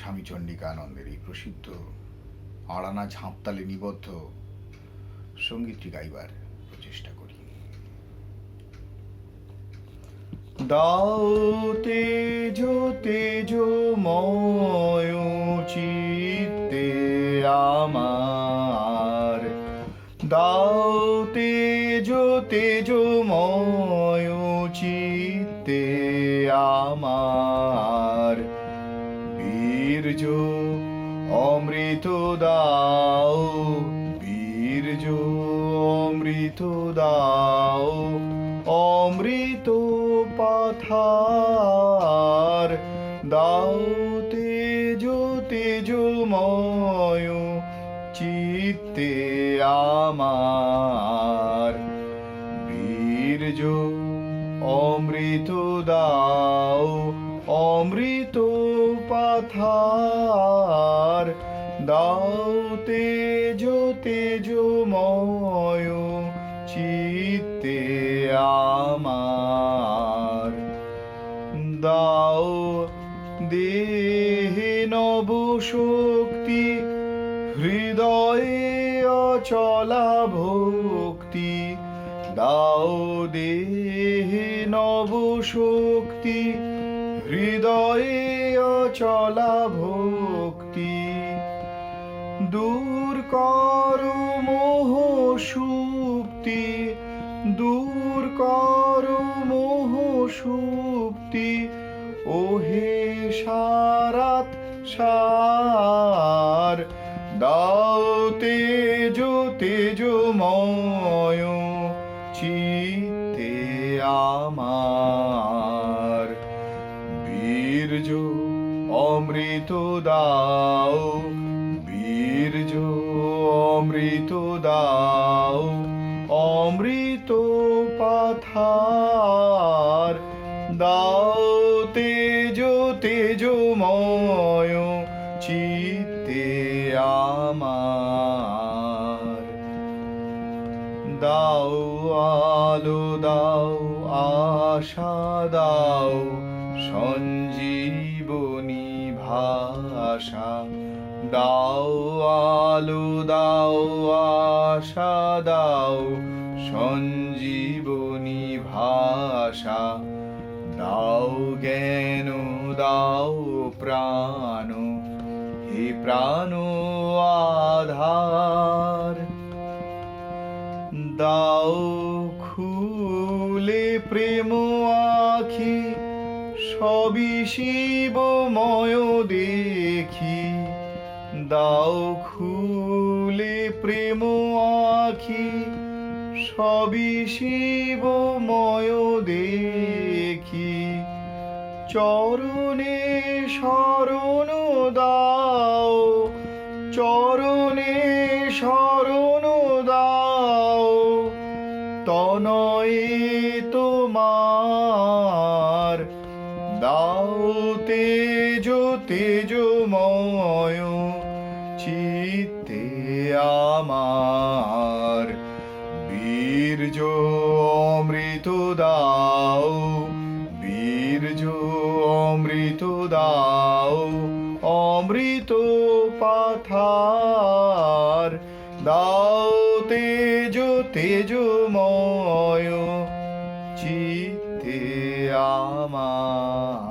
স্বামী চণ্ডিকানন্দের এই প্রসিদ্ধ আড়ানা ঝাঁপতালে নিবদ্ধ সঙ্গীতটি গাইবার প্রচেষ্টা করি। দাও তেজ তেজ ময় চিত্তে আমার। দাও তেজ তেজ ময় চিত্তে আমার। বীর্য অমৃত দাও বীর্য অমৃত দাও, অমৃত পাথার দাও তেজ তেজময় চিত্তে আমার। বীর্য অমৃত দাও, অমৃত পাথার দাও তেজ তেজময় চিত্তে আমার। দাও দেহে নব শক্তি হৃদয়ে অচলা ভক্তি। দাও দেহে নব শক্তি হৃদয়ে অচলা ভক্তি। দূর কর মোহ সুপ্তি, দূর কর মোহ সুপ্তি। ওহে সারাত সার, দাও তেজ তেজময়, চিত্তে আমার বীর্য অমৃত দাও। বীর্য অমৃত দাও। অমৃত পাথার দাও। তেজ, তেজময় চিত্তে আমার। দাও আলো, দাও আশা, দাও সঞ্জীবনী ভাষা দাও আলো, দাও আশা, দাও সঞ্জীবনী ভাষা। দাও জ্ঞান, দাও প্রাণ, হে প্রাণ আধার। দাও খুলে প্রেম আখি সবই শিবময় দেখি। দাও খুলে প্রেম আখি। সবই শিবময় দেখি। চরণে শরণ দাও, চরণে শরণ দাও। তনয়ে তোমার তেজ তেজময় চিত্তে আমার। বীর্য অমৃত দাও, বীর্য অমৃত দাও, অমৃত পাথার। দাও তেজ তেজময় চিত্তে আমার।